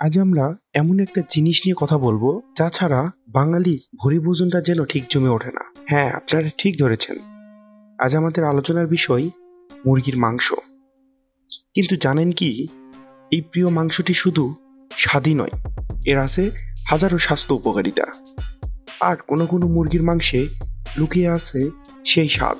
আজ আমরা এমন একটা জিনিস নিয়ে কথা বলব যা ছাড়া বাঙালি ভরি ভোজনটা যেন ঠিক জমে ওঠে না। হ্যাঁ আপনারা ঠিক ধরেছেন। আজ আমাদের আলোচনার বিষয় মুরগির মাংস। কিন্তু জানেন কি, এই প্রিয় মাংসটি শুধু স্বাদই নয়, এর আছে হাজারো স্বাস্থ্য উপকারিতা। আর কোনো কোনো মুরগির মাংসে লুকিয়ে আছে সেই স্বাদ।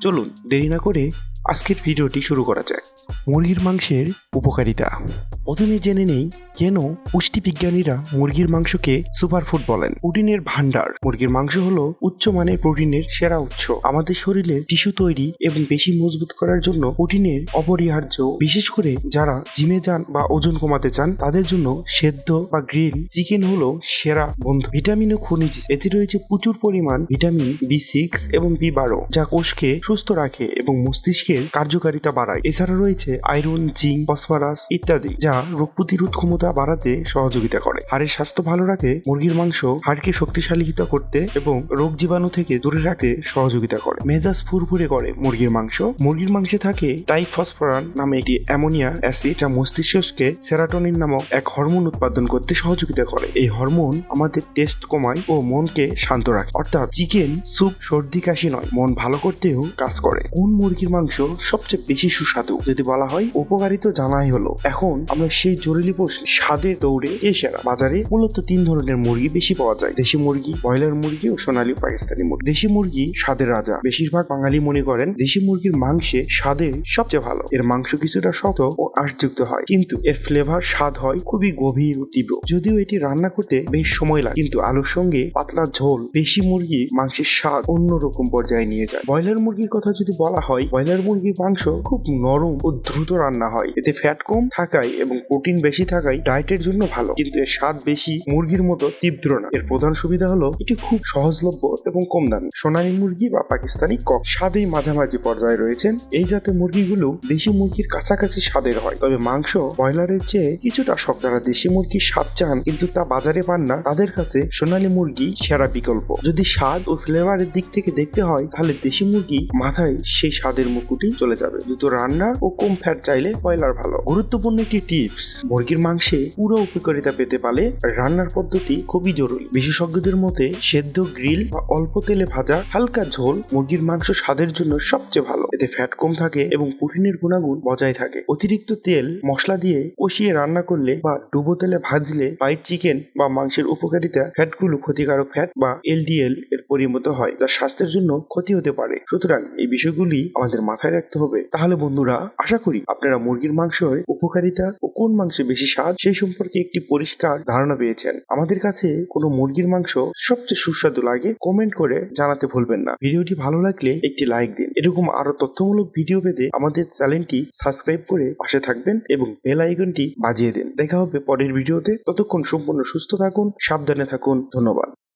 চলুন, দেরি না করে আজকের ভিডিওটি শুরু করা যাক। মুরগির মাংসের উপকারিতা। প্রথমে জেনে নেই কেন পুষ্টিবিজ্ঞানীরা মুরগির মাংসকে সুপারফুড বলেন। প্রোটিনের ভান্ডার মুরগির মাংস হলো উচ্চমানের প্রোটিনের সেরা উৎস। আমাদের শরীরের টিস্যু তৈরি এবং বেশি মজবুত করার জন্য প্রোটিনের অপরিহার্য, বিশেষ করে যারা জিমে যান বা ওজন কমাতে চান, তাদের জন্য সেদ্ধ বা গ্রিল চিকেন হলো সেরা বন্ধু। ভিটামিন ও খনিজ, এতে রয়েছে প্রচুর পরিমাণ ভিটামিন বি সিক্স এবং বি বারো, যা কোষকে সুস্থ রাখে এবং মস্তিষ্কের কার্যকারিতা বাড়ায়। এছাড়া রয়েছে আয়রন, জিঙ্ক, ফসফরাস ইত্যাদি, যা রোগ প্রতিরোধ ক্ষমতা বাড়াতে সহযোগিতা করে। হাড়ের স্বাস্থ্য ভালো রাখে, মুরগির মাংস হাড়কে শক্তিশালীকৃত করতে এবং রোগ জীবাণু থেকে দূরে রাখতে সহযোগিতা করে। মেজাজ ফুরফুরে করে মুরগির মাংস। মুরগির মাংসে থাকে টাইফসফরান নামে একটি অ্যামোনিয়া অ্যাসিড যা মস্তিষ্ককে সেরাটোনিন নামক এক হরমোন উৎপাদন করতে সহযোগিতা করে। এই হরমোন আমাদের টেস্ট কমায় ও মনকে শান্ত রাখে। অর্থাৎ চিকেন, স্যুপ, সর্দি, কাশি নয়, মন ভালো করতেও কাজ করে। কোন মুরগির মাংস সবচেয়ে বেশি সুস্বাদু? যদি বলা হয় উপকারী তো জানাই হলো, এখন আমরা সেই জরুরি প্রশ্ন স্বাদের দৌড়ে সেরা বাজারে মূলত তিন ধরনের মুরগি বেশি পাওয়া যায়। দেশি মুরগি, ব্রয়লার মুরগি ও সোনালী পাকিস্তানি মুরগি। দেশি মুরগি স্বাদের রাজা। বেশিরভাগ বাঙালি মনে করেন দেশি মুরগির মাংসে স্বাদে সবচেয়ে ভালো। এর মাংস কিছুটা শক্ত ও আঁশযুক্ত হয়, কিন্তু এর ফ্লেভার স্বাদ হয় খুবই গভীর ও তীব্র। যদিও এটি রান্না করতে বেশ সময় লাগে, কিন্তু আলুর সঙ্গে পাতলা ঝোল বেশি মুরগি মাংসের স্বাদ অন্যরকম পর্যায়ে নিয়ে যায়। ব্রয়লার মুরগির কথা যদি বলা হয়, ব্রয়লার মুরগির মাংস খুব নরম ও দ্রুত রান্না হয়। এতে ফ্যাট কম থাকায় এবং প্রোটিন বেশি থাকায় ডায়েটের জন্য ভালো। কিন্তু এর স্বাদ বেশি, মুরগির মতো তীব্র না। এর প্রধান সুবিধা হলো, এটি খুব সহজলভ্য এবং কম দামি। সোনালী মুরগি বা পাকিস্তানি কক স্বাদেই মাঝামাঝি পর্যায়ে রয়েছেন। এই জাতের মুরগিগুলো দেশি মুরগির কাছাকাছি স্বাদের হয়। তবে মাংস, ব্রয়লারের চেয়ে কিছুটা শক্ত যারা দেশি মুরগির স্বাদ চান, কিন্তু তা বাজারে পান না, তাদের কাছে সোনালী মুরগি সেরা বিকল্প। যদি স্বাদ ও ফ্লেভারের দিক থেকে দেখতে হয়, তাহলে দেশি মুরগি মাথায় সেই স্বাদের মুকুটি চলে যাবে। দ্রুত রান্না ও কম ফ্যাট চাইলে ব্রয়লার ভালো। গুরুত্বপূর্ণ একটি টিপস মুরগির মাংসে পুরো উপকারিতা পেতে পারে রান্নার পদ্ধতি খুবই জরুরি। বিশেষজ্ঞদের মতে সেদ্ধ গ্রিল বা অল্প তেলে ভাজা হালকা ঝোল মুরগির মাংস স্বাদের জন্য সবচেয়ে ভালো। এতে ফ্যাট কম থাকে এবং প্রোটিনের গুণাগুণ বজায় থাকে। অতিরিক্ত তেল, মশলা দিয়ে কষিয়ে রান্না করলে বা ডুবো তেলে ভাজলে ফ্রাইড চিকেন বা মাংসের উপকারিতা ফ্যাটগুলো ক্ষতিকারক ফ্যাট বা এলডিএল এর পরিণত হয়, যা স্বাস্থ্যের জন্য ক্ষতি হতে পারে। সুতরাং এই বিষয়গুলি আমাদের মাথায় রাখতে হবে। তাহলে বন্ধুরা, আশা করি আপনারা মুরগির মাংসের উপকারিতা ও কোন মাংসে বেশি স্বাদ সেই সম্পর্কে একটি পরিষ্কার ধারণা পেয়েছেন। আমাদের কাছে কোনো মুরগির মাংস সবচেয়ে সুস্বাদু লাগে কমেন্ট করে জানাতে ভুলবেন না। ভিডিওটি ভালো লাগলে একটি লাইক দিন। এরকম আরও তথ্যমূলক ভিডিও পেতে আমাদের চ্যানেলটি সাবস্ক্রাইব করে পাশে থাকবেন এবং বেল আইকনটি বাজিয়ে দেন। দেখা হবে পরের ভিডিওতে। ততক্ষণ সম্পূর্ণ সুস্থ থাকুন, সাবধানে থাকুন। ধন্যবাদ।